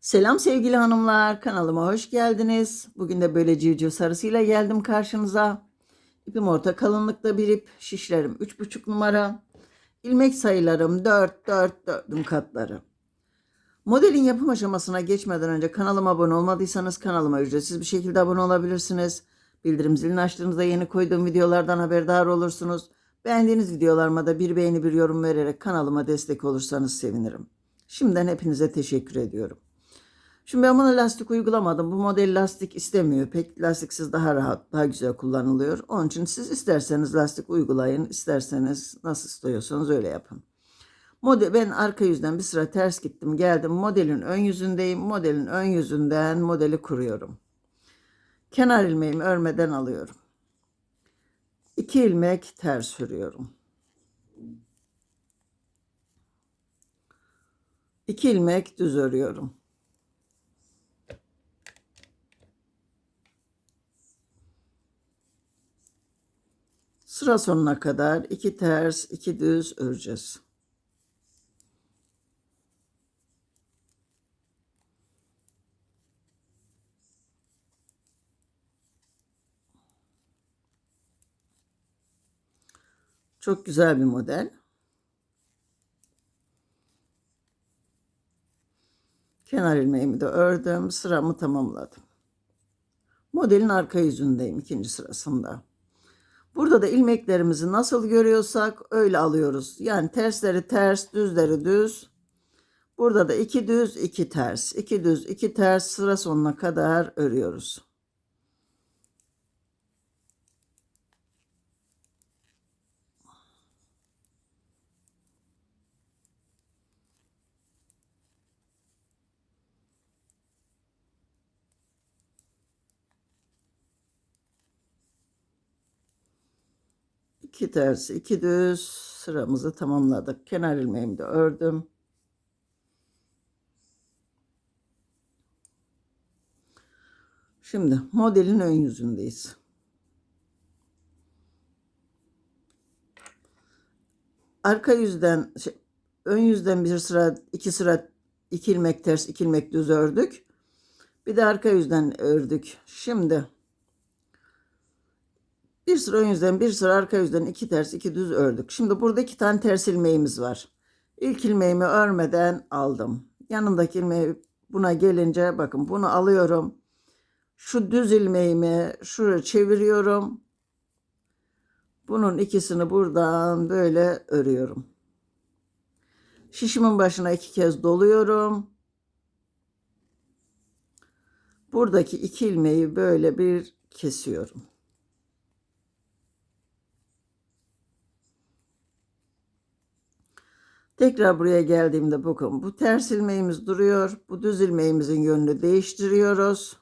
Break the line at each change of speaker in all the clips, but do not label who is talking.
Selam sevgili hanımlar, kanalıma hoş geldiniz. Bugün de böyle civciv sarısıyla geldim karşınıza. İpim orta kalınlıkta bir ip, şişlerim 3,5 numara. İlmek sayılarım 4, 4, 4'üm katları. Modelin yapım aşamasına geçmeden önce kanalıma abone olmadıysanız kanalıma ücretsiz bir şekilde abone olabilirsiniz. Bildirim zilini açtığınızda yeni koyduğum videolardan haberdar olursunuz. Beğendiğiniz videolarıma da bir beğeni bir yorum vererek kanalıma destek olursanız sevinirim. Şimdiden hepinize teşekkür ediyorum. Şimdi ben buna lastik uygulamadım. Bu model lastik istemiyor. Pek lastiksiz daha rahat, daha güzel kullanılıyor. Onun için siz isterseniz lastik uygulayın, isterseniz nasıl istiyorsanız öyle yapın. Model, ben arka yüzden bir sıra ters gittim, geldim. Modelin ön yüzündeyim. Modelin ön yüzünden modeli kuruyorum. Kenar ilmeğimi örmeden alıyorum. İki ilmek ters örüyorum. İki ilmek düz örüyorum. Sıra sonuna kadar iki ters, iki düz öreceğiz. Çok güzel bir model. Kenar ilmeğimi de ördüm. Sıramı tamamladım. Modelin arka yüzündeyim ikinci sırasında. Burada da ilmeklerimizi nasıl görüyorsak öyle alıyoruz. Yani tersleri ters, düzleri düz. Burada da iki düz, iki ters. iki düz, iki ters sıra sonuna kadar örüyoruz. İki ters, iki düz sıramızı tamamladık. Kenar ilmeğimi de ördüm. Şimdi modelin ön yüzündeyiz. Arka yüzden, şey, ön yüzden bir sıra, iki sıra, iki ilmek ters, iki ilmek düz ördük. Bir de arka yüzden ördük. Şimdi bir sıra ön yüzden bir sıra arka yüzden iki ters iki düz ördük. Şimdi burada iki tane ters ilmeğimiz var. İlk ilmeğimi örmeden aldım. Yanındaki ilmeği buna gelince bakın bunu alıyorum. Şu düz ilmeğimi şuraya çeviriyorum. Bunun ikisini buradan böyle örüyorum. Şişimin başına iki kez doluyorum. Buradaki iki ilmeği böyle bir kesiyorum. Tekrar buraya geldiğimde bakın bu ters ilmeğimiz duruyor. Bu düz ilmeğimizin yönünü değiştiriyoruz.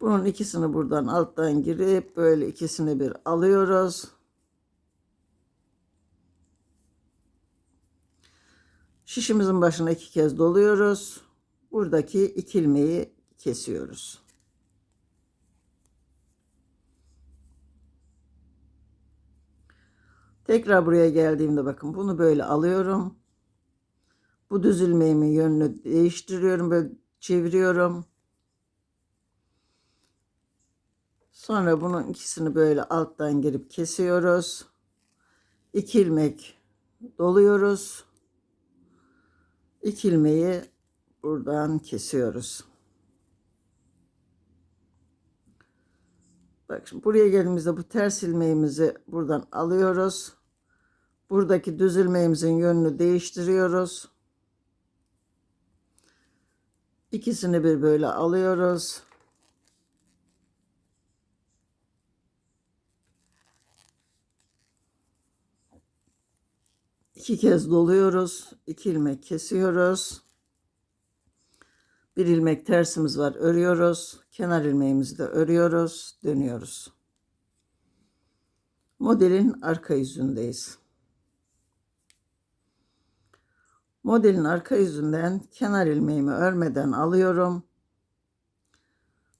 Bunun ikisini buradan alttan girip böyle ikisini bir alıyoruz. Şişimizin başına iki kez doluyoruz. Buradaki iki ilmeği kesiyoruz. Tekrar buraya geldiğimde bakın bunu böyle alıyorum. Bu düz ilmeğimin yönünü değiştiriyorum. Böyle çeviriyorum. Sonra bunun ikisini böyle alttan girip kesiyoruz. İki ilmek doluyoruz. İki ilmeği buradan kesiyoruz. Bak şimdi buraya geldiğimizde bu ters ilmeğimizi buradan alıyoruz. Buradaki düz ilmeğimizin yönünü değiştiriyoruz. İkisini bir böyle alıyoruz. İki kez doluyoruz. İki ilmek kesiyoruz. Bir ilmek tersimiz var. Örüyoruz. Kenar ilmeğimizi de örüyoruz. Dönüyoruz. Modelin arka yüzündeyiz. Modelin arka yüzünden kenar ilmeğimi örmeden alıyorum.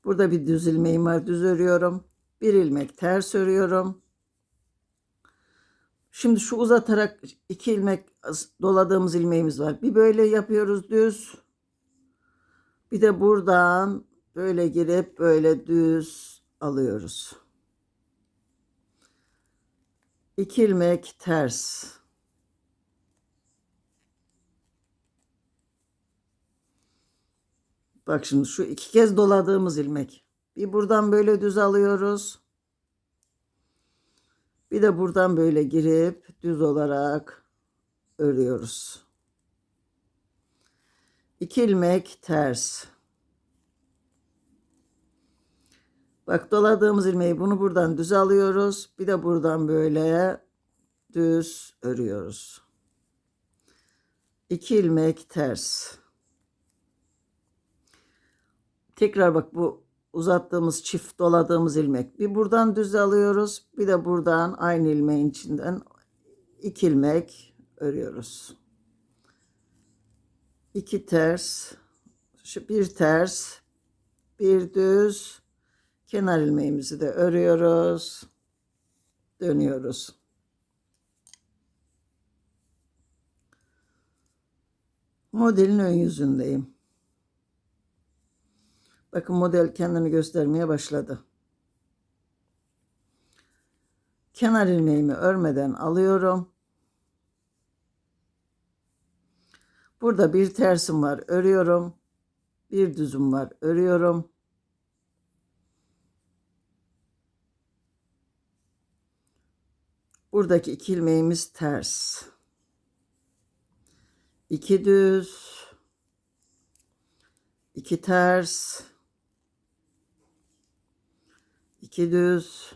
Burada bir düz ilmeğim var. Düz örüyorum. Bir ilmek ters örüyorum. Şimdi şu uzatarak iki ilmek doladığımız ilmeğimiz var. Bir böyle yapıyoruz düz. Bir de buradan böyle girip böyle düz alıyoruz. İki ilmek ters. Bak şimdi şu iki kez doladığımız ilmek. Bir buradan böyle düz alıyoruz. Bir de buradan böyle girip düz olarak örüyoruz. İki ilmek ters. Bak doladığımız ilmeği bunu buradan düz alıyoruz. Bir de buradan böyle düz örüyoruz. İki ilmek ters. Tekrar bak bu uzattığımız çift doladığımız ilmek. Bir buradan düz alıyoruz. Bir de buradan aynı ilmeğin içinden iki ilmek örüyoruz. İki ters, bir ters, bir düz, kenar ilmeğimizi de örüyoruz. Dönüyoruz. Modelin ön yüzündeyim. Bakın model kendini göstermeye başladı. Kenar ilmeğimi örmeden alıyorum. Burada bir tersim var, örüyorum. Bir düzüm var, örüyorum. Buradaki iki ilmeğimiz ters. İki düz. iki ters. İki düz.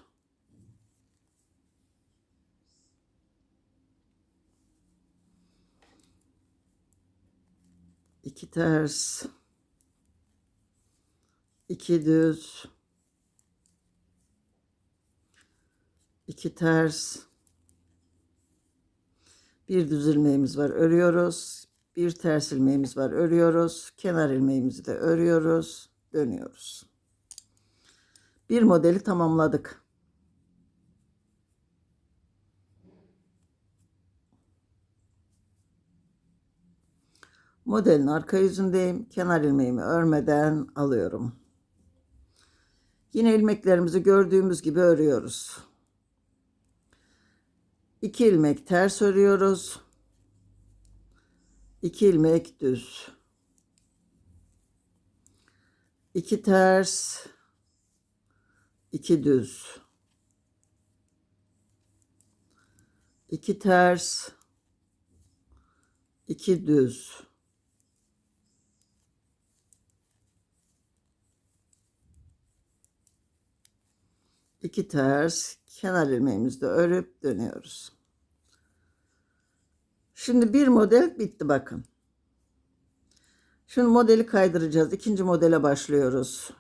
iki ters. iki düz. iki ters. Bir düz ilmeğimiz var. Örüyoruz. Bir ters ilmeğimiz var. Örüyoruz. Kenar ilmeğimizi de örüyoruz. Dönüyoruz. Bir modeli tamamladık. Modelin arka yüzündeyim. Kenar ilmeğimi örmeden alıyorum. Yine ilmeklerimizi gördüğümüz gibi örüyoruz. 2 ilmek ters örüyoruz. 2 ilmek düz. 2 ters, 2 düz. 2 ters, 2 düz. İki ters kenar ilmeğimizde örüp dönüyoruz. Şimdi bir model bitti bakın. Şimdi modeli kaydıracağız. İkinci modele başlıyoruz.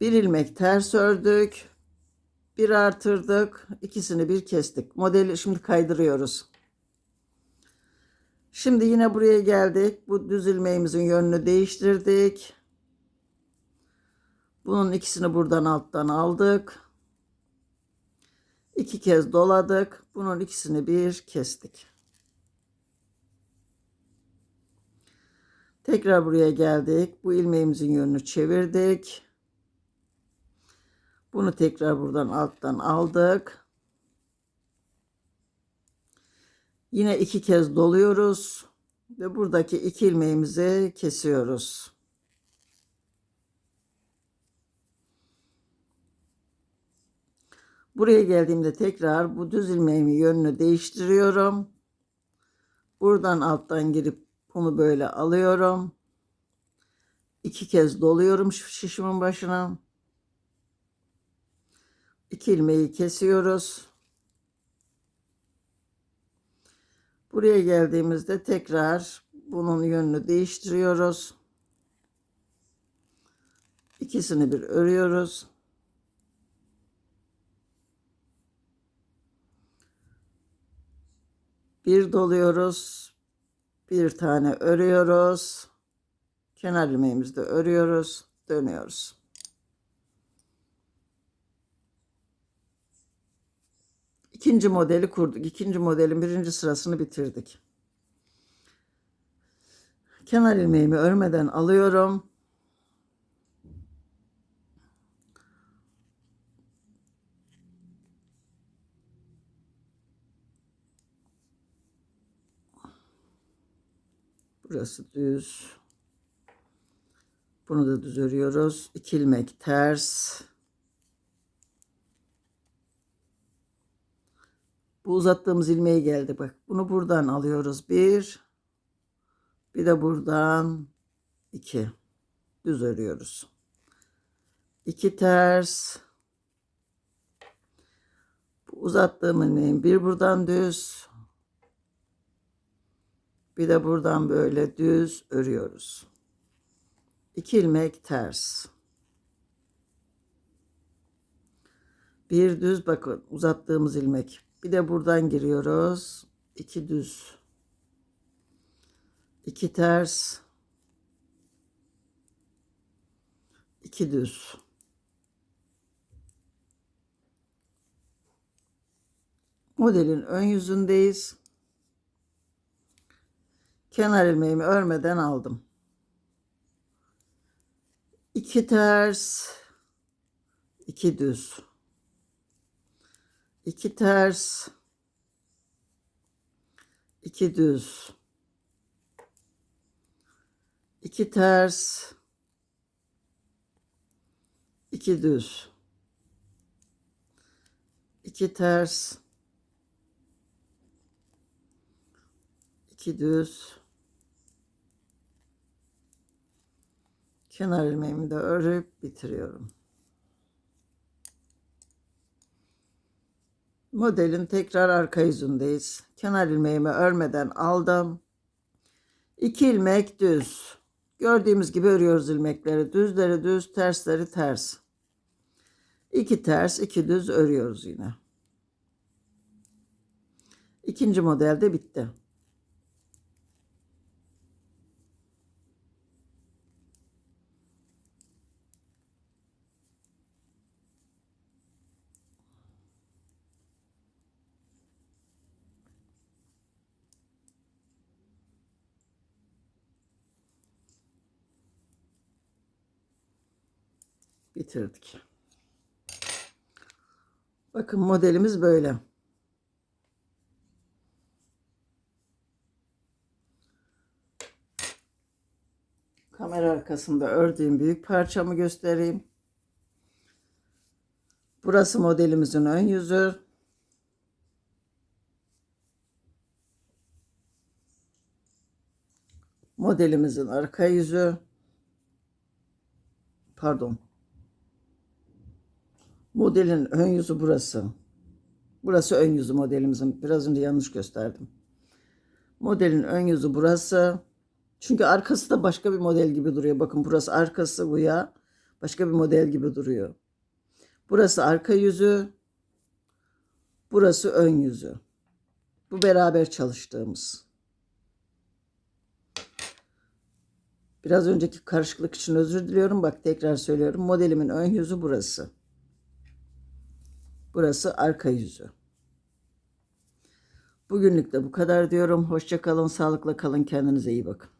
Bir ilmek ters ördük. Bir artırdık. ikisini bir kestik. Modeli şimdi kaydırıyoruz. Şimdi yine buraya geldik. Bu düz ilmeğimizin yönünü değiştirdik. Bunun ikisini buradan alttan aldık. İki kez doladık. Bunun ikisini bir kestik. Tekrar buraya geldik. Bu ilmeğimizin yönünü çevirdik. Bunu tekrar buradan alttan aldık. Yine iki kez doluyoruz ve buradaki iki ilmeğimizi kesiyoruz. Buraya geldiğimde tekrar bu düz ilmeğimi yönünü değiştiriyorum. Buradan alttan girip bunu böyle alıyorum. İki kez doluyorum şişimin başına. İki ilmeği kesiyoruz. Buraya geldiğimizde tekrar bunun yönünü değiştiriyoruz. İkisini bir örüyoruz. Bir doluyoruz. Bir tane örüyoruz. Kenar ilmeğimizde örüyoruz. Dönüyoruz. İkinci modeli kurduk. İkinci modelin birinci sırasını bitirdik. Kenar ilmeğimi örmeden alıyorum. Burası düz. Bunu da düz örüyoruz. İki ilmek ters. Bu uzattığımız ilmeği geldi bak. Bunu buradan alıyoruz. Bir. Bir de buradan iki. Düz örüyoruz. İki ters. Bu uzattığım ilmeğin bir buradan düz. Bir de buradan böyle düz örüyoruz. İki ilmek ters. Bir düz bakın uzattığımız ilmek. Bir de buradan giriyoruz. İki düz. İki ters. iki düz. Modelin ön yüzündeyiz. Kenar ilmeğimi örmeden aldım. İki ters, iki düz. İki ters, iki düz. İki ters, iki düz. İki ters, iki düz. Kenar ilmeğimi de örüp bitiriyorum. Modelin tekrar arka yüzündeyiz. Kenar ilmeğimi örmeden aldım. 2 ilmek düz. Gördüğümüz gibi örüyoruz ilmekleri. Düzleri düz, tersleri ters. 2 ters, 2 düz örüyoruz yine. İkinci model de bitti. Bitirdik. Bakın modelimiz böyle. Kamera arkasında ördüğüm büyük parçamı göstereyim. Burası modelimizin ön yüzü. Modelimizin arka yüzü. Pardon. Modelin ön yüzü burası. Burası ön yüzü modelimizin. Biraz önce yanlış gösterdim. Modelin ön yüzü burası. Çünkü arkası da başka bir model gibi duruyor. Bakın burası arkası bu ya. Başka bir model gibi duruyor. Burası arka yüzü. Burası ön yüzü. Bu beraber çalıştığımız. Biraz önceki karışıklık için özür diliyorum. Bak tekrar söylüyorum. Modelimin ön yüzü burası. Burası arka yüzü. Bugünlük de bu kadar diyorum. Hoşça kalın, sağlıkla kalın, kendinize iyi bakın.